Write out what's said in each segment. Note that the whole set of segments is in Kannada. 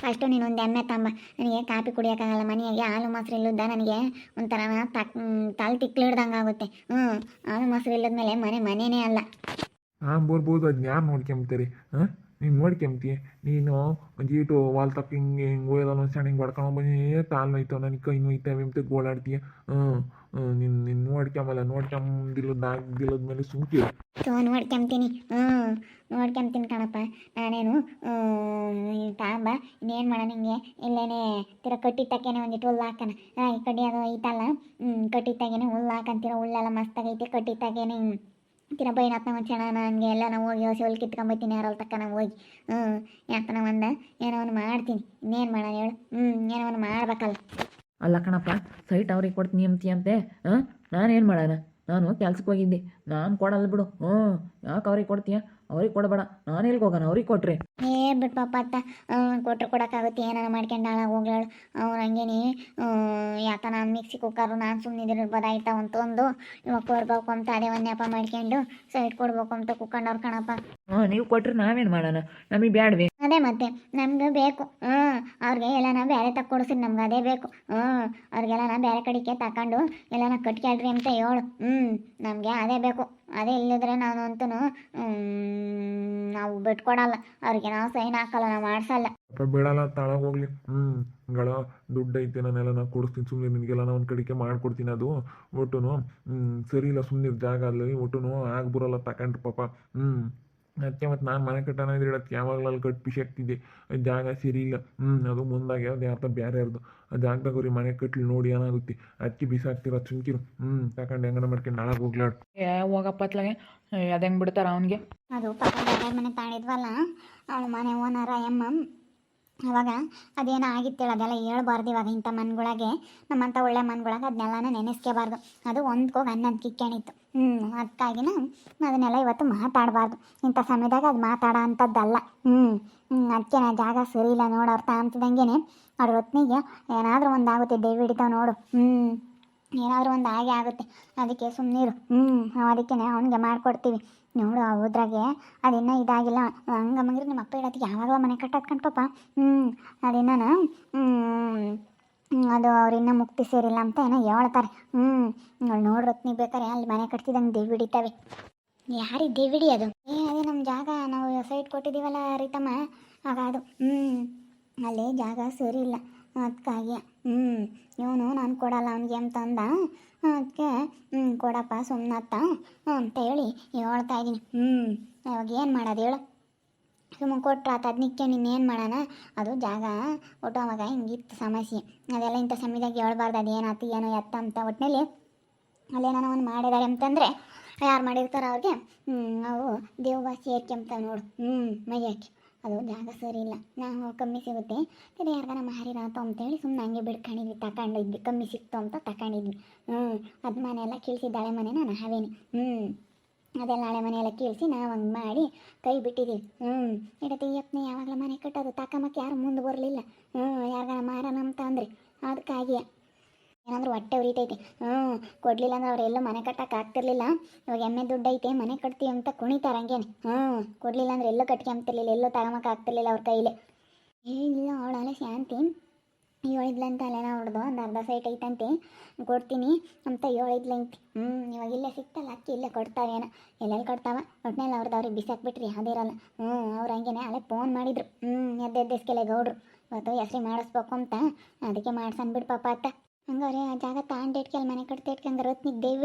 ಫಸ್ಟು ನೀನು ಒಂದು ಎಮ್ಮೆ ತಂಬ ನನಗೆ ಕಾಫಿ ಕುಡಿಯೋಕ್ಕಾಗಲ್ಲ, ಮನೆಯಾಗೆ ಹಾಲು ಮೊಸರು ಇಲ್ಲದ ನನಗೆ ಒಂಥರ ತಕ್ ತಲೆ ತಿಕ್ಲಿಡ್ದಂಗೆ ಆಗುತ್ತೆ. ಹ್ಞೂ ಹಾಲು ಮೊಸರು ಇಲ್ಲದ್ಮೇಲೆ ಮನೆ ಮನೆಯೇ ಅಲ್ಲ. ಹಾಂ, ಬರ್ಬೋದು ಅದು ಯಾರು ನೋಡ್ಕೊಂಬತ್ತೀರಿ ಹಾಂ? ನೀನು ನೋಡ್ಕೊಂಬ್ತೀಯ ನೀನು ಜೀಟು ವಾಲ್ ತಕ್ಕ ಹಿಂಗೆ ಹಿಂಗೆ ಹೋಯ್ದಲ್ಲ ಒಂದು ಸಣ್ಣ ಹಿಂಗೆ ಹೊಡ್ಕೊಂಡು ಬಂದು. ಕಾಲು ನೋಯ್ತಾವ ನನಗೆ ಕೈ ನೋಯ್ತಾವೆ ಅಂತ ಗೋಳಾಡ್ತೀಯ ಹ್ಞೂ ನಿನ್ ನಿನ್ನ ನೋಡ್ಕೊಂಬಲ್ಲ ನೋಡ್ಕೊಂಬಿಲ್ಲದ ಆಗ್ದಿಲ್ಲದ ಮೇಲೆ ಸುಮ್ಕಿ ಸೊ ನೋಡ್ಕೊಂತೀನಿ ಹ್ಞೂ ನೋಡ್ಕೊಂತೀನಿ ಕಣಪ್ಪ. ನಾನೇನು ತಾಂಬ, ಇನ್ನೇನು ಮಾಡೋಣ ಹಿಂಗೆ ಇಲ್ಲೇನೆ ತಿರ ಕಟ್ಟಿ ತಕ್ಕೇನೆ ಒಂದಿಟ್ಟು ಹುಲ್ಲು ಹಾಕೋಣ ಕಡ್ಡಿ ಅದು ಐತಲ್ಲ. ಹ್ಞೂ ಕಟ್ಟಿ ತಗೇನೆ ಹುಲ್ಲು ಹಾಕಂತೀರ ಹುಲ್ಲೆಲ್ಲ ಮಸ್ತಾಗೈತೆ ಕಟ್ಟಿ ತಗೇನೆ ತಿರ ಬೈನತ್ನ ಒಂದು ಚೆನ್ನಾಗಿ ನನಗೆ ಎಲ್ಲ ನಾವು ಹೋಗಿ ಹೊಸ ಹುಲ್ಲು ಕಿತ್ಕೊಂಬತ್ತೀನಿ ಯಾರಲ್ಲಿ ತಕ್ಕ ನಾವು ಹೋಗಿ. ಹ್ಞೂ ಯಾಕನ ಒಂದು? ಏನೋ ಒಂದು ಮಾಡ್ತೀನಿ. ಇನ್ನೇನು ಮಾಡೋಣ ಹೇಳು? ಹ್ಞೂ ಏನೋ ಒಂದು ಮಾಡ್ಬೇಕಲ್ಲ. ಅಲ್ಲ ಕಣಪ್ಪ, ಸೈಟ್ ಅವ್ರಿಗೆ ಕೊಡ್ತೀನಿ ಅಂತೀಯಂತೆ ಹಾಂ? ನಾನೇನು ಮಾಡೋಣ? ನಾನು ಕೆಲ್ಸಕ್ಕೆ ಹೋಗಿದ್ದೆ. ನಾನು ಕೊಡಲ್ಲ ಬಿಡು. ಹ್ಞೂ ಯಾಕೆ ಅವ್ರಿಗೆ ಕೊಡ್ತೀಯ? ಅವ್ರಿಗೆ ಕೊಡಬೇಡ. ನಾನು ಎಲ್ಲಿಗೆ ಹೋಗೋಣ? ಅವ್ರಿಗೆ ಕೊಟ್ರಿ. ಏ ಬಿಟ್ಟು ಪಾಪ ಅತ್ತ. ಕೊಟ್ರು ಕೊಡೋಕ್ಕಾಗುತ್ತೆ. ಏನಾರ ಮಾಡ್ಕೊಂಡು ಹಾಳಾಗಿ ಹೋಗ್ಲಾಳು. ಅವ್ರು ಹಂಗೇನಿ ಯಾಕ ನಾನು ಮಿಕ್ಸಿ ಕುಕ್ಕರು ನಾನು ಸುಮ್ಮನೆ ಬದಾಯ್ತಾ ಅಂತಂದು. ಇವಾಗ ಕೊಡ್ಬೇಕು ಅಂತ ಅದೇ ಒಂದು ನೆಪ ಮಾಡ್ಕೊಂಡು ಸೈಟ್ ಕೊಡ್ಬೇಕು ಅಂತ ಕುಕ್ಕಂಡವ್ರು ಕಣಪ್ಪ. ಹಾಂ ನೀವು ಕೊಟ್ರೆ ನಾವೇನು ಮಾಡೋಣ? ನಮಗೆ ಬ್ಯಾಡ್ವಿ. ಅದೇ ಮತ್ತೆ ನಮ್ಗೆ ಬೇಕು. ಹ್ಞೂ ಅವ್ರಿಗೆ ಎಲ್ಲನ ಬೇರೆ ತಕ್ಕ ಕೊಡಿಸಿದ್ ನಮ್ಗೆ ಅದೇ ಬೇಕು. ಹ್ಞೂ ನಾನು ಬೇರೆ ಕಡೆಗೆ ತಕೊಂಡು ಎಲ್ಲನ ಕಟ್ಕೊಳ್ರಿ ಅಂತ ಹೇಳು. ಹ್ಞೂ ನಮಗೆ ಅದೇ ಬೇಕು. ಅದೇ ಇಲ್ಲದ್ರೆ ನಾನು ಅಂತೂ ನಾವು ಬಿಟ್ಕೊಡಲ್ಲ. ಅವ್ರಿಗೆ ನಾವು ಸೈನ್ ಹಾಕಲ್ಲ, ನಾವು ಮಾಡ್ಸಲ್ಲ. ಬಿಡಲ್ಲ ತಾಳಾಗ ಹೋಗ್ಲಿ. ಹ್ಮ್ಗಳ ದುಡ್ಡು ಐತೆ, ನಾನೆಲ್ಲ ನಾ ಕೊಡಿಸ್ತೀನಿ. ಸುಮ್ಮನೆ ನಿನಗೆಲ್ಲ ನಾ ಒಂದು ಕಡೆಗೆ ಮಾಡ್ಕೊಡ್ತೀನಿ ಅದು. ಒಟ್ಟು ಸರಿ ಇಲ್ಲ ಸುಮ್ಮನೆ ಜಾಗ ಅಲ್ಲಿ ಒಟ್ಟು ಆಗಿ ಬರೋಲ್ಲ ತಕಂಡ್ರಿ ಪಾಪ. ಹ್ಞೂ ಅದಕ್ಕೆ ಮತ್ತು ನಾನು ಮನೆ ಕಟ್ಟೋಣ ಇದ್ರೆ ಹೇಳಕ್ಕೆ ಯಾವಾಗಲೂ ಅಲ್ಲಿ ಕಟ್ ಪಿಶಿ ಆಗ್ತಿದ್ದೆ ಜಾಗ ಸರಿ ಇಲ್ಲ. ಹ್ಞೂ ಅದು ಮುಂದಾಗಿ ಯಾವ್ದು ಯಾರ್ದ ಬೇರೆ ಯಾರ್ದು ಆ ಜಾಗದಾಗ ಅವ್ರಿಗೆ ಮನೆ ಕಟ್ಲಿ ನೋಡಿ ಏನಾಗುತ್ತೆ? ಅದಕ್ಕೆ ಬಿಸಾಕ್ತಿರೋ ಚುಂಕಿರು ಹ್ಞೂ ತಗೊಂಡು ಹೆಂಗನ ಮಾಡ್ಕೊಂಡು ನಾಳೆ ಹೋಗ್ಲಾಡ್. ಏ ಹೋಗಪ್ಪ ಅತ್ಲಾಗೆ. ಅದು ಹೆಂಗೆ ಬಿಡ್ತಾರ ಅವನಿಗೆ? ಅದು ಪಕ್ಕದ ಬೇರೆ ಮನೆ ತಾಳಿದ್ವಲ್ಲ ಅವ್ನ ಮನೆ ಓನರ ಎಮ್ಮ ಅವಾಗ ಅದೇನೋ ಆಗಿತ್ತೇಳ ಅದೆಲ್ಲ ಹೇಳ್ಬಾರ್ದು ಇವಾಗ ಇಂಥ ಮನ್ಗಳಿಗೆ. ನಮ್ಮಂಥ ಒಳ್ಳೆ ಮನ್ಗೊಳಗೆ ಅದನ್ನೆಲ್ಲನೂ ನೆನೆಸ್ಕೋಬಾರ್ದು. ಅದು ಒಂದ್ಕೋಗಿ ಅನ್ನೊಂದು ಕಿಕ್ಕಣಿತ್ತು ಹ್ಞೂ ಅದಕ್ಕಾಗಿನ ಅದನ್ನೆಲ್ಲ ಇವತ್ತು ಮಾತಾಡಬಾರ್ದು. ಇಂಥ ಸಮಯದಾಗ ಅದು ಮಾತಾಡೋ ಅಂಥದ್ದಲ್ಲ ಹ್ಞೂ ಅದಕ್ಕೆ ನಾ ಜಾಗ ಸರಿ ಇಲ್ಲ ನೋಡು ಅರ್ಥ ತಾಂತದಂಗೆನೆ ಅವ್ರ ಹೊತ್ನಿಗೆ ಏನಾದರೂ ಒಂದು ಆಗುತ್ತೆ, ದೇವಿ ಹಿಡಿತಾವೆ ನೋಡು. ಹ್ಞೂ ಏನಾದರೂ ಒಂದು ಹಾಗೆ ಆಗುತ್ತೆ. ಅದಕ್ಕೆ ಸುಮ್ಮನಿರು ಹ್ಞೂ ಅದಕ್ಕೆ ಅವನಿಗೆ ಮಾಡಿಕೊಡ್ತೀವಿ. ನೋಡು ಹೋದ್ರಾಗೆ ಅದಿನ್ನೂ ಇದಾಗಿಲ್ಲ. ಹಂಗೆ ಮಂಗ್ರಿ ನಿಮ್ಮ ಅಪ್ಪ ಹೇಳತ್ತಿಗೆ ಯಾವಾಗಲೂ ಮನೆ ಕಟ್ಟೋದು ಪಾಪ. ಹ್ಞೂ ಅದಿನ್ನ ಅದು ಇನ್ನೂ ಮುಕ್ತಿ ಸೇರಿಲ್ಲ ಅಂತ ಏನೋ ಹೇಳ್ತಾರೆ. ಹ್ಞೂ ಅವ್ಳು ನೋಡ್ರತ್ನಿ ಬೇಕಾರೆ ಅಲ್ಲಿ ಮನೆ ಕಟ್ತಿದಂಗೆ ದೇವಿ ಹಿಡಿತಾವೆ. ಯಾರಿಗೆ ದೇವಿಡಿ ಅದು? ಏ, ಅದೇ ನಮ್ಮ ಜಾಗ, ನಾವು ಸೈಟ್ ಕೊಟ್ಟಿದ್ದೀವಲ್ಲ ರೀತಮ್ಮ. ಆಗ ಅದು ಹ್ಞೂ ಅಲ್ಲಿ ಜಾಗ ಸರಿ ಇಲ್ಲ. ಅದಕ್ಕಾಗಿ ಹ್ಞೂ ಇವನು ನಾನು ಕೊಡಲ್ಲ ಅವನಿಗೆ ಅಂತಂದ ಅದಕ್ಕೆ ಹ್ಞೂ ಕೊಡಪ್ಪ ಸುಮ್ಮನತ್ತ ಅಂತ ಹೇಳಿ ಹೇಳ್ತಾ ಇದ್ದೀನಿ ಹ್ಞೂ ಇವಾಗ ಏನು ಮಾಡೋದು ಹೇಳು. ಸುಮ್ಮನೆ ಕೊಟ್ರೆ ಆತ ಅದಕ್ಕೆ ಏನು ಮಾಡೋಣ? ಅದು ಜಾಗ ಒಟ್ಟು ಅವಾಗ ಹಿಂಗಿತ್ತು ಸಮಸ್ಯೆ. ಅದೆಲ್ಲ ಇಂಥ ಸಮಯದಾಗ ಹೇಳ್ಬಾರ್ದು ಅದು ಏನಾಯ್ತು ಏನೋ ಎತ್ತ ಅಂತ ಒಟ್ಟಿನಲ್ಲಿ ಅಲ್ಲೇನೋ ಒಂದು ಮಾಡಿದ್ದಾರೆ ಅಂತಂದರೆ ಯಾರು ಮಾಡಿರ್ತಾರೋ ಅವ್ರಿಗೆ ಹ್ಞೂ ನಾವು ದೇವ್ವ ಅಂತ ನೋಡು. ಹ್ಞೂ ಮೈಯಾಕಿ ಅದು ಜಾಗ ಸರಿ ಇಲ್ಲ. ನಾವು ಕಮ್ಮಿ ಸಿಗುತ್ತೆ. ಸರಿ ಯಾರಿಗಾರ ಅಂತ ಅಂತೇಳಿ ಸುಮ್ಮನೆ ಹಂಗೆ ಬಿಡ್ಕೊಂಡಿದ್ವಿ ತಗೊಂಡಿದ್ವಿ ಕಮ್ಮಿ ಸಿಕ್ತು ಅಂತ ತಗೊಂಡಿದ್ವಿ ಹ್ಞೂ ಅದು ಮನೆ ಎಲ್ಲ ಮನೆ ಮನೆನ ನಾವೇನು ಹ್ಞೂ ಅದೆಲ್ಲ ಹಳೆ ಮನೆಯೆಲ್ಲ ಕೀಳಿಸಿ ನಾವು ಹಂಗೆ ಮಾಡಿ ಕೈ ಬಿಟ್ಟಿದ್ದೀವಿ ಹ್ಞೂ ಇಡತ್ತೆ ಯಪ್ನೆ ಯಾವಾಗಲೂ ಮನೆ ಕಟ್ಟೋದು. ತಕಮಕ್ಕೆ ಯಾರು ಮುಂದೆ ಬರಲಿಲ್ಲ. ಹ್ಞೂ ಯಾರ್ಗಾನ ಮಾರೋಣ ಅಂತ ಅಂದ್ರಿ. ಅದಕ್ಕಾಗಿ ಏನಾದರೂ ಹೊಟ್ಟೆ ಉರಿತೈತಿ. ಹ್ಞೂ ಕೊಡಲಿಲ್ಲ ಅಂದ್ರೆ ಅವರೆಲ್ಲೂ ಮನೆ ಕಟ್ಟಕ್ಕೆ ಆಗ್ತಿರ್ಲಿಲ್ಲ. ಇವಾಗ ಎಮ್ಮೆ ದುಡ್ಡು ಐತೆ, ಮನೆ ಕಟ್ತೀವಿ ಅಂತ ಕುಣಿತಾರೆ ಹಂಗೇನೆ. ಹ್ಞೂ ಕೊಡಲಿಲ್ಲ ಅಂದ್ರೆ ಎಲ್ಲೂ ಕಟ್ಕೊಂತಿರ್ಲಿಲ್ಲ ಎಲ್ಲೂ ತಗೊಂಬಕ್ಕೆ ಆಗ್ತಿರ್ಲಿಲ್ಲ ಅವ್ರ ಕೈಲಿ. ಏ ಇಲ್ಲ ಅವಳಲ್ಲ ಶಾಂತಿ. ಹೇಳಿದ್ಲಂತ ಅಲ್ಲೇನ ಹೊಡೆದು ಒಂದು ಅರ್ಧ ಸೈಟ್ ಐತಂತೆ. ಕೊಡ್ತೀನಿ ಅಂತ ಹೇಳಿದ್ಲಂತೆ ಹ್ಞೂ ಇವಾಗ ಇಲ್ಲೇ ಸಿಕ್ತಲ್ಲ, ಅಕ್ಕಿ ಇಲ್ಲೇ ಕೊಡ್ತಾವೇನ ಎಲ್ಲೆಲ್ಲಿ ಕೊಡ್ತಾವ? ಒಟ್ನಲ್ಲಿ ಅವ್ರದ್ದು ಅವ್ರಿಗೆ ಬಿಸಾಕ್ಬಿಟ್ರಿ ಅದಿರಲ್ಲ ಹ್ಞೂ ಅವ್ರು ಹಂಗೇನೆ, ಅಲ್ಲೇ ಫೋನ್ ಮಾಡಿದ್ರು. ಹ್ಞೂ ಎದ್ದೆದ್ದೆಸ್ಕೆಲೆ ಗೌಡ್ರು. ಇವತ್ತು ಹೆಸ್ರಿ ಮಾಡಿಸ್ಬೇಕು ಅಂತ, ಅದಕ್ಕೆ ಮಾಡ್ಸನ್ಬಿಡು ಪಾಪ ಅತ್ತ. ಹಂಗಾರೆ ಆ ಜಾಗ ತಾಂಡ್ ಅಲ್ಲಿ ಮನೆ ಕಟ್ತಾ ಇಟ್ಕೊಂಡ್ರೆ ರತ್ನಿಗೆ ದೇವ್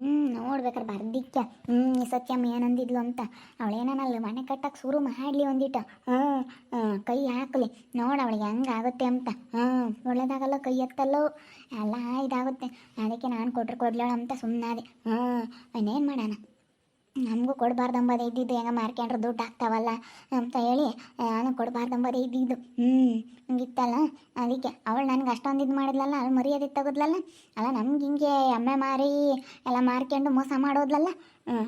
ಹ್ಞೂ ನೋಡ್ಬೇಕಾರೆ ಬರ್ದಿಕ್ಕ ಹ್ಞೂ ಈ ಸತ್ಯಮ್ಮ ಏನಂದಿದ್ಲು ಅಂತ. ಅವಳೇನಲ್ಲ ಮನೆ ಕಟ್ಟಕ್ಕೆ ಶುರು ಮಾಡಲಿ ಒಂದಿಟ. ಹ್ಞೂ ಕೈ ಹಾಕಲಿ. ನೋಡು ಅವಳಿಗೆ ಹೆಂಗಾಗುತ್ತೆ ಅಂತ. ಹ್ಞೂ ಒಳ್ಳೇದಾಗಲ್ಲ ಕೈ ಎತ್ತಲ್ಲೋ. ಎಲ್ಲ ಇದಾಗುತ್ತೆ. ಅದಕ್ಕೆ ನಾನು ಕೊಟ್ರು ಕೊಡ್ಲೇಳ ಅಂತ ಸುಮ್ಮನಾದೆ ಹ್ಞೂ ಇನ್ನೇನು ಮಾಡೋಣ? ನಮಗೂ ಕೊಡಬಾರ್ದು ಅಂಬೋದೇ ಇದ್ದಿದ್ದು, ಹೆಂಗ ಮಾರ್ಕೊಂಡ್ರೆ ದುಡ್ಡು ಆಗ್ತಾವಲ್ಲ ಅಂತ ಹೇಳಿ ನಾನು ಕೊಡಬಾರ್ದು ಅಂಬೋದೇ ಇದ್ದಿದ್ದು. ಹ್ಞೂ ಹಂಗಿತ್ತಲ್ಲ? ಅದಕ್ಕೆ ಅವಳು ನನಗೆ ಅಷ್ಟೊಂದು ಇದು ಮಾಡಿದ್ಲಲ್ಲ, ಅಲ್ಲಿ ಮರ್ಯಾದೆ ತೆಗೋದ್ಲಲ್ಲ? ಅಲ್ಲ, ನಮ್ಗೆ ಹಿಂಗೆ ಎಮ್ಮೆ ಮಾರಿ, ಎಲ್ಲ ಮಾರ್ಕೊಂಡು ಮೋಸ ಮಾಡೋದ್ಲಲ್ಲ?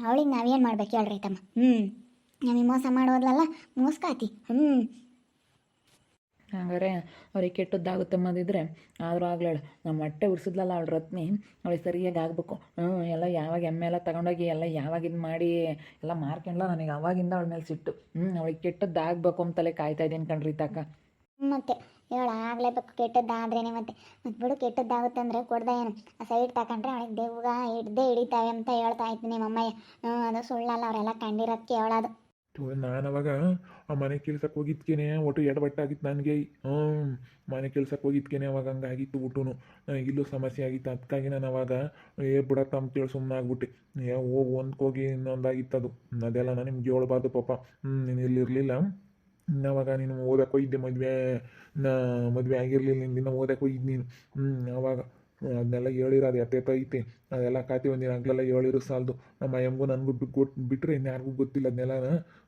ಅವಳಿಗೆ ನಾವೇನು ಮಾಡ್ಬೇಕು ಹೇಳ್ರಿ ತಮ್ಮ ಹ್ಞೂ ನಮಗೆ ಮೋಸ ಮಾಡೋದ್ಲಲ್ಲ? ಮೋಸ್ಕಾತಿ. ಹ್ಞೂ ಹಂಗಾರೆ ಅವ್ರಿಗೆ ಕೆಟ್ಟದ್ದಾಗುತ್ತೆ ಅನ್ನೋದಿದ್ರೆ ಆದರೂ ಆಗ್ಲೇಳು ನಮ್ಮ ಹೊಟ್ಟೆ ಉರ್ಸಿದ್ಲಲ್ಲ ಅವಳ ರತ್ನಿ, ಅವಳಿಗೆ ಸರಿಯಾಗಿ ಆಗಬೇಕು. ಹ್ಞೂ ಎಲ್ಲ ಯಾವಾಗ ಎಮ್ಮೆ ಎಲ್ಲ ತಗೊಂಡೋಗಿ, ಎಲ್ಲ ಯಾವಾಗ ಇದು ಮಾಡಿ, ಎಲ್ಲ ಮಾರ್ಕೊಂಡ್ಲ ನನಗೆ ಅವಾಗಿಂದ ಅವಳ ಮೇಲೆ ಸಿಟ್ಟು. ಹ್ಞೂ ಅವಳಿಗೆ ಕೆಟ್ಟದ್ದಾಗಬೇಕು ಅಂತಲೇ ಕಾಯ್ತಾ ಇದ್ದೀನಿ ಕಣ್ರಿ ತಕ್ಕ ಮತ್ತೆ ಹೇಳ, ಆಗ್ಲೇಬೇಕು ಕೆಟ್ಟದ್ದಾದ್ರೇನೆ ಮತ್ತೆ. ಮತ್ತೆ ಬಿಡು ಕೆಟ್ಟದ್ದಾಗುತ್ತಂದ್ರೆ ಕೊಡ್ದ ಏನು? ಆ ಸೈಡ್ ತಗೊಂಡ್ರೆ ಅವಳಿಗೆ ದೇವ್ಗ ಹಿಡ್ದೇ ಹಿಡಿತಾವೆ ಅಂತ ಹೇಳ್ತಾ ಇದ್ದೀನಿ ಮಮ್ಮಯ್ಯ ಹ್ಞೂ ಅದು ಸುಳ್ಳಲ್ಲ, ಅವರೆಲ್ಲ ಕಂಡಿರೋದಕ್ಕೆ ಹೇಳೋದು ನಾನು ಅವಾಗ, ಆ ಮನೆ ಕೆಲ್ಸಕ್ಕೆ ಹೋಗಿದ್ಕೇನೆ, ಒಟ್ಟು ಎಡಬಟ್ಟಾಗಿತ್ತು ನನಗೆ. ಹ್ಞೂ ಮನೆ ಕೆಲ್ಸಕ್ಕೆ ಹೋಗಿದ್ಕೇನೆ ಅವಾಗ ಹಂಗಾಗಿತ್ತು ಊಟನು. ಇಲ್ಲೂ ಸಮಸ್ಯೆ ಆಗಿತ್ತು. ಅದಕ್ಕಾಗಿ ನಾನು ಅವಾಗ, ಏ ತಮ್ಮ ಅಂತೇಳಿ ಸುಮ್ಮನೆ ಆಗ್ಬಿಟ್ಟೆ ಏ, ಹೋಗಿ ಒಂದ್ಕೋಗಿ ಇನ್ನೊಂದಾಗಿತ್ತು ಅದು. ಅದೆಲ್ಲ ನಾನು ನಿಮ್ಗೆ ಹೇಳ್ಬಾರ್ದು ಪಾಪ. ಹ್ಞೂ ನೀನು ಇಲ್ಲಿರಲಿಲ್ಲ ಅವಾಗ ನೀನು ಓದಕ್ಕೆ ಹೋಗಿದ್ದೆ ಮದುವೆ. ನಾ ಮದುವೆ ಆಗಿರಲಿಲ್ಲ. ನಿನ್ನ ಓದಕ್ಕೆ ಹೋಗಿದ್ದು ನೀನು. ಹ್ಞೂ ಅವಾಗ ಅದನ್ನೆಲ್ಲ ಹೇಳಿರೋದು ಎತ್ತೆತ್ತ ಐತಿ, ಅದೆಲ್ಲ ಕಾತಿ ಒಂದಿನ ಅಂಕಲೆಲ್ಲ ಹೇಳಿರೋ, ಸಾಲದು. ನಮ್ಮ ಅಯ್ಯಂಗೂ ನನಗೂ ಕೊಟ್ಟು ಬಿಟ್ಟರೆ ಇನ್ಯಾರಿಗೂ ಗೊತ್ತಿಲ್ಲ ಅದನ್ನೆಲ್ಲ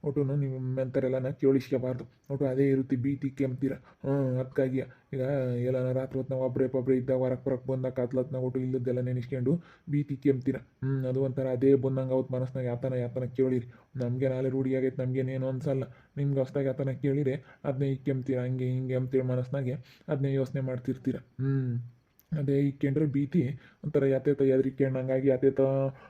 ಒಟ್ಟು ನೀವು ಮೆಂತರೆಲ್ಲ ಕೇಳಿಸ್ಕೋಬಾರ್ದು. ಒಟ್ಟು ಅದೇ ಇರುತ್ತೆ ಬೀತಿ ಕೆಮ್ತೀರ. ಹ್ಞೂ ಅದಕ್ಕಾಗಿ ಈಗ ಎಲ್ಲ ರಾತ್ರಿ ಹೊತ್ತು ಒಬ್ಬರೇ ಪೊಬ್ಬರೇ ಇದ್ದಾಗ ಹೊರಕ್ಕೆ ಹೊರಗೆ ಬಂದಾಗ ನಾವು ಒಟ್ಟು ಇಲ್ಲದ್ದೆಲ್ಲ ನೆನೆಸ್ಕೊಂಡು ಬೀತಿ ಕೆಮ್ತೀರ. ಹ್ಞೂ, ಅದು ಒಂಥರ ಅದೇ ಬಂದಂಗೆ ಅವತ್ತು ಮನಸ್ಸಿನಾಗ ಯಾತನ ಯಾತನ ಕೇಳಿರಿ. ನಮಗೆ ನಾಳೆ ರೂಢಿ ಆಗೈತೆ ನಮಗೇನೇನು ಅನ್ಸಲ್ಲ. ನಿಮ್ಗೆ ಹೊಸ್ದಾಗ ಯಾತನ ಕೇಳಿರಿ ಅದನ್ನೇ ಈಗ ಕೆಮ್ತೀರ, ಹಂಗೆ ಹಿಂಗೆ ಅಂತೇಳಿ ಮನಸ್ಸಿನಾಗೆ ಅದನ್ನೇ ಯೋಚನೆ ಮಾಡ್ತಿರ್ತೀರ. ಹ್ಞೂ. ಅದೇ ಇಕ್ಕೊಂಡ್ರೆ ಭೀತಿ ಒಂಥರ ಯಾತೇತ ಯಾದ್ರಿ ಹಂಗಾಗಿ ಯಾತೇತ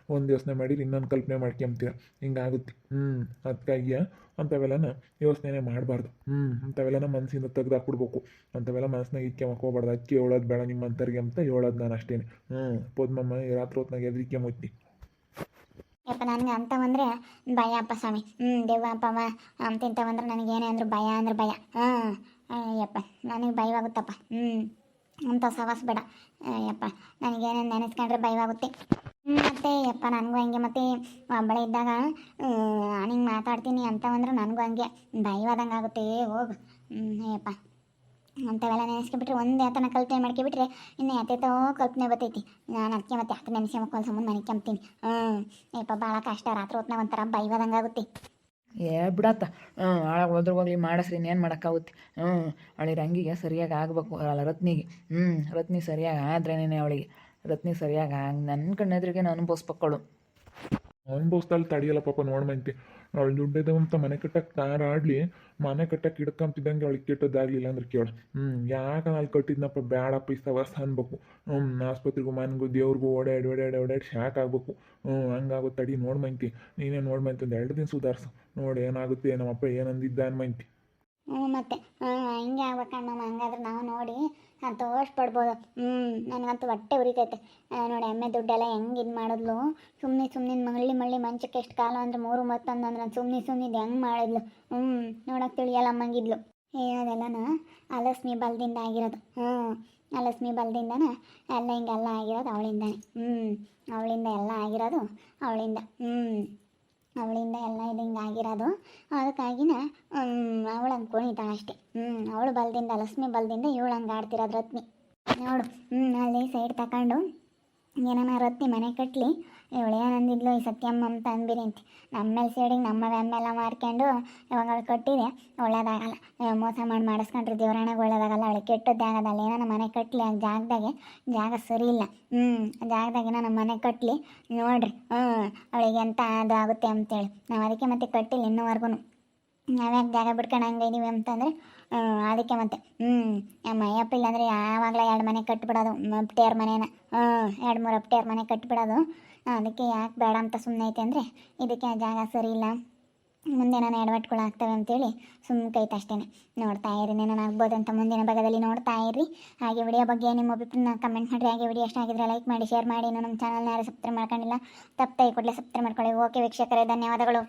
ಒಂದು ಯೋಚನೆ ಮಾಡಿ ಇನ್ನೊಂದು ಕಲ್ಪನೆ ಮಾಡ್ಕೊಂತೀರ ಹಿಂಗಾಗುತ್ತೆ. ಹ್ಞೂ ಅದಕ್ಕಾಗಿಯ ಅಂಥವೆಲ್ಲನ ಯೋಚನೆ ಮಾಡಬಾರ್ದು. ಹ್ಞೂ ಅಂಥವೆಲ್ಲನ ಮನಸ್ಸಿಂದ ತೆಗ್ದು ಹಾಕ್ಬಿಡ್ಬೇಕು ಅಂಥವೆಲ್ಲ ಮನಸ್ಸಿನಾಗ ಇಕ್ಕೆ ಹೋಗ್ಬಾರ್ದು ಅಕ್ಕಿ ಹೇಳೋದು ಬೇಡ ನಿಮ್ಮ ಅಂತರ್ಗೆ ಅಂತ ಹೇಳೋದು ನಾನು ಅಷ್ಟೇ ಹ್ಞೂ ಪೋದ್ಮಮ್ಮ ರಾತ್ರಿ ಹೊತ್ನಾಗ ಎದ್ರಿಕೆ ಮುತ್ತಿ ಯಪ್ಪ, ನನಗೆ ಅಂಥವಂದ್ರೆ ಭಯ ಅಪ್ಪ ಸ್ವಾಮಿ. ಹ್ಞೂ ಬಂದ್ರೆ ಅಂತಿಂಥವಂದ್ರೆ ನನಗೇನೇ ಅಂದ್ರೆ ಭಯ ಅಂದ್ರೆ ಭಯ. ಹಾಂ ಯಪ್ಪ ನನಗೆ ಭಯವಾಗುತ್ತಪ್ಪ. ಹ್ಞೂ ಅಂಥ ಸವಾಸ ಬೇಡ. ಯಪ್ಪ ನನಗೇನು ನೆನೆಸ್ಕೊಂಡ್ರೆ ಭಯವಾಗುತ್ತೆ ಮತ್ತೆ ಯಪ್ಪ, ನನಗೂ ಹಂಗೆ, ಮತ್ತೆ ಒಬ್ಬಳೆ ಇದ್ದಾಗ ನಿಂಗೆ ಮಾತಾಡ್ತೀನಿ ಅಂತ ಅಂದ್ರೆ ನನಗೂ ಹಂಗೆ. ಭಯವಾದಂಗೆ ಆಗುತ್ತೆ ಹೋಗು. ಯಪ್ಪ, ಅಂಥವೆಲ್ಲ ನೆನೆಸ್ಕೊಬಿಟ್ರೆ ಒಂದು ಯಾತನ ಕಲ್ಪನೆ ಮಾಡ್ಕೊಬಿಟ್ರೆ ಇನ್ನು ಯಾತೇತೋ ಕಲ್ಪನೆ ಬರ್ತೈತಿ. ನಾನು ಅದಕ್ಕೆ ಮತ್ತೆ ಯಾತ ನೆನೆಸ್ಕೊಂಬಕ್ಕೆ ಸುಮ್ಮನೆ ಮನೆ ಕೆಮ್ತೀನಿ. ಹ್ಞೂ ಯಪ್ಪ, ಭಾಳ ಕಷ್ಟ. ರಾತ್ರಿ ಹೊತ್ನಾಗ ಒಂಥರ ಭಯವಾದಂಗೆ ಆಗುತ್ತೆ. ಏ ಬಿಡತ್ತ ಹ್ಞೂ ಆಳಾಗ ಹೋದ್ರೆ ಹೋಗ್ಲಿ, ಮಾಡಿಸ್ರಿ, ಇನ್ನೇನು ಮಾಡೋಕ್ಕಾಗುತ್ತೆ? ಹ್ಞೂ, ಅವಳಿಗೆ ರಂಗಿಗೆ ಸರಿಯಾಗಿ ಆಗಬೇಕು, ಅಲ್ಲ, ರತ್ನಿಗೆ. ಹ್ಞೂ, ರತ್ನಿ ಸರಿಯಾಗಿ ಆದ್ರೇನೆ ಅವಳಿಗೆ. ರತ್ನಿ ಸರಿಯಾಗಿ ಆಗ ನನ್ನ ಕಣ್ಣೆದ್ರಿಗೆ ನಾನು ಅನುಭವಿಸ್ಬೇಕಳು ಅನುಭವಿಸ್ದಲ್ಲಿ ತಡಿಯಲ್ಲ ಪಾಪ ನೋಡ್ಮಂತಿ ಅವಳು ಅಂತ ಮನೆ ಕಟ್ಟಕ್ಕೆ ತಾರಾಡ್ಲಿ, ಮನೆ ಕಟ್ಟಕ್ಕೆ ಹಿಡ್ಕೊಂತಿದ್ದಂಗೆ ಅವಳಿಗೆ ಕೆಟ್ಟದ್ದಾಗಲಿಲ್ಲ ಅಂದ್ರೆ ಕೇಳು. ಹ್ಞೂ, ಯಾಕೆ ಅಲ್ಲಿ ಕಟ್ಟಿದ್ನಪ್ಪ? ಬೇಡಪ್ಪ ಈ ಅನ್ಬೇಕು. ಹ್ಞೂ, ಆಸ್ಪತ್ರೆಗೂ, ಮನೆಗೂ, ದೇವ್ರಿಗೂ ಓಡಾಡಿ ಓಡಾಡಿ ಓಡಾಡಿ ಶಾಕ್ ಆಗ್ಬೇಕು. ಹ್ಞೂ ಹಂಗಾಗೋ ತಡಿ ನೋಡ್ಮಂತಿ ನೀನೇ ನೋಡ್ಮಂತಿ ಒಂದು ಎರಡು ದಿನ ಸುಧಾರಿಸು. ನೋಡಿ ಏನಾಗುತ್ತೆ ನಮ್ಮಪ್ಪ ಏನಂದಿದ್ದ ಅನ್ಮಂತಿ ಹ್ಞೂ ಮತ್ತೆ ಹಿಂಗೆ ಆಗ್ಬೇಕಣ್ಣ ಹಂಗಾದ್ರೆ ನಾವು ನೋಡಿ ತೋರ್ಸ್ ಪಡ್ಬೋದು ಹ್ಞೂ ನನಗಂತೂ ಹೊಟ್ಟೆ ಉರಿತೈತೆ. ನೋಡಿ, ಎಮ್ಮೆ ದುಡ್ಡೆಲ್ಲ ಹೆಂಗೆ ಇದು ಮಾಡಿದ್ಲು? ಸುಮ್ಮನೆ ಸುಮ್ಮನೆ ಮಳ್ಳಿ ಮಳ್ಳಿ ಮಂಚಕ್ಕೆ ಎಷ್ಟು ಕಾಲ ಅಂದ್ರೆ ಮೂರು ಮತ್ತೊಂದು ಅಂದ್ರೆ ಸುಮ್ಮನೆ ಸುಮ್ಮನೆ ಹೆಂಗೆ ಮಾಡಿದ್ಲು? ಹ್ಞೂ ನೋಡಕ್ಕೆ ತಿಳಿಯಲ್ಲ ಅಮ್ಮಂಗಿದ್ಲು ಏ, ಅದೆಲ್ಲನ? ಅಲಸ್ಮಿ ಬಲದಿಂದ ಆಗಿರೋದು. ಹ್ಞೂ ಅಲಸ್ಮಿ ಬಲದಿಂದನ? ಎಲ್ಲ ಹಿಂಗೆಲ್ಲ ಆಗಿರೋದು ಅವಳಿಂದಾನೆ. ಹ್ಞೂ ಅವಳಿಂದ ಎಲ್ಲ ಆಗಿರೋದು ಅವಳಿಂದ. ಹ್ಞೂ ಅವಳಿಂದ ಎಲ್ಲ ಇದು ಹಿಂಗೆ ಆಗಿರೋದು. ಅದಕ್ಕಾಗಿನ ಅವಳು ಅಂದ್ಕೊಂಡಿದ್ದಾಳೆ ಅಷ್ಟೇ. ಹ್ಞೂ ಅವಳು ಬಲದಿಂದ, ಲಕ್ಷ್ಮಿ ಬಲದಿಂದ ಇವಳು ಹಂಗೆ ಆಡ್ತಿರೋದು ರತ್ನಿ. ನೋಡು ಹ್ಞೂ ಅಲ್ಲಿ ಸೈಡ್ ತಗೊಂಡು ಏನಾನ ರತ್ನಿ ಮನೆ ಕಟ್ಟಲಿ ಇವಳು ಏನಂದಿದ್ಲು ಈ ಸತ್ಯಮ್ಮ ಅಂತ ಅಂದ್ಬಿರಿ ಅಂತ. ನಮ್ಮ ಮೇಲೆ ಸೇಡಿಗೆ ನಮ್ಮ ವ್ಯಾಮೆಲ್ಲ ಮಾಡ್ಕೊಂಡು ಇವಾಗ ಅವಳು ಕಟ್ಟಿದೆ. ಒಳ್ಳೇದಾಗಲ್ಲ. ಮೋಸ ಮಾಡಿ ಮಾಡಿಸ್ಕೊಂಡ್ರೆ ದೇವರಾಣೆಗೆ ಒಳ್ಳೇದಾಗಲ್ಲ. ಅವಳಿಗೆ ಕೆಟ್ಟದ್ದೇ ಆಗೋದಲ್ಲ ಏನಾನ ಮನೆ ಕಟ್ಟಲಿ ಆ ಜಾಗದಾಗೆ. ಜಾಗ ಸರಿ ಇಲ್ಲ. ಹ್ಞೂ ಜಾಗದಾಗೆ ನಮ್ಮ ಮನೆ ಕಟ್ಟಲಿ ನೋಡ್ರಿ. ಹ್ಞೂ ಅವಳಿಗೆ ಎಂತ ಅದು ಆಗುತ್ತೆ ಅಂತೇಳಿ. ನಾವು ಅದಕ್ಕೆ ಮತ್ತೆ ಕಟ್ಟಿಲ್ಲ ಇನ್ನೂವರೆಗೂ ನಾವ್ಯಾಕೆ ಜಾಗ ಬಿಡ್ಕೊಂಡು ಹಂಗೆ ಇದೀವಿ ಅಂತಂದರೆ ಅದಕ್ಕೆ ಮತ್ತೆ ಹ್ಞೂ ನಮ್ಮ ಅಯ್ಯಪ್ಪ ಇಲ್ಲಾಂದರೆ ಯಾವಾಗಲೂ ಎರಡು ಮನೆ ಕಟ್ಬಿಡೋದು ಅಪ್ಟೇರ್ ಮನೇನ ಹ್ಞೂ ಎರಡು ಮೂರು ಅಪ್ಟೇರ್ ಮನೆ ಕಟ್ಬಿಡೋದು. ಅದಕ್ಕೆ ಯಾಕೆ ಬೇಡ ಅಂತ ಸುಮ್ಮನೆ ಐತೆ ಅಂದರೆ, ಇದಕ್ಕೆ ಜಾಗ ಸರಿ ಇಲ್ಲ. ಮುಂದೆ ನಾನು ಎಡವಟ್ಗಳು ಆಗ್ತವೆ ಅಂತೇಳಿ ಸುಮ್ಮನೆ ಕೈ ಅಷ್ಟೇ ನೋಡ್ತಾ ಇರಿ ನಾನು ಆಗ್ಬೋದು ಅಂತ ಮುಂದಿನ ಭಾಗದಲ್ಲಿ ನೋಡ್ತಾ ಇರಿ. ಹಾಗೆ ವಿಡಿಯೋ ಬಗ್ಗೆ ನಿಮ್ಮ ಅಭಿಪ್ರಾಯ ಕಮೆಂಟ್ ಮಾಡಿರಿ. ಹಾಗೆ ವಿಡಿಯೋ ಇಷ್ಟ ಆಗಿದ್ರೆ ಲೈಕ್ ಮಾಡಿ ಶೇರ್ ಮಾಡಿ. ನಮ್ಮ ಚಾನಲ್ನ ಯಾರು ಸಬ್ಸ್ಕ್ರೈಬ್ ಮಾಡ್ಕೊಂಡಿಲ್ಲ ತಪ್ಪೈ ಕೂಡಲೇ ಸಬ್ಸ್ಕ್ರೈಬ್ ಮಾಡ್ಕೊಳ್ಳಿ. ಓಕೆ ವೀಕ್ಷಕರೇ, ಧನ್ಯವಾದಗಳು.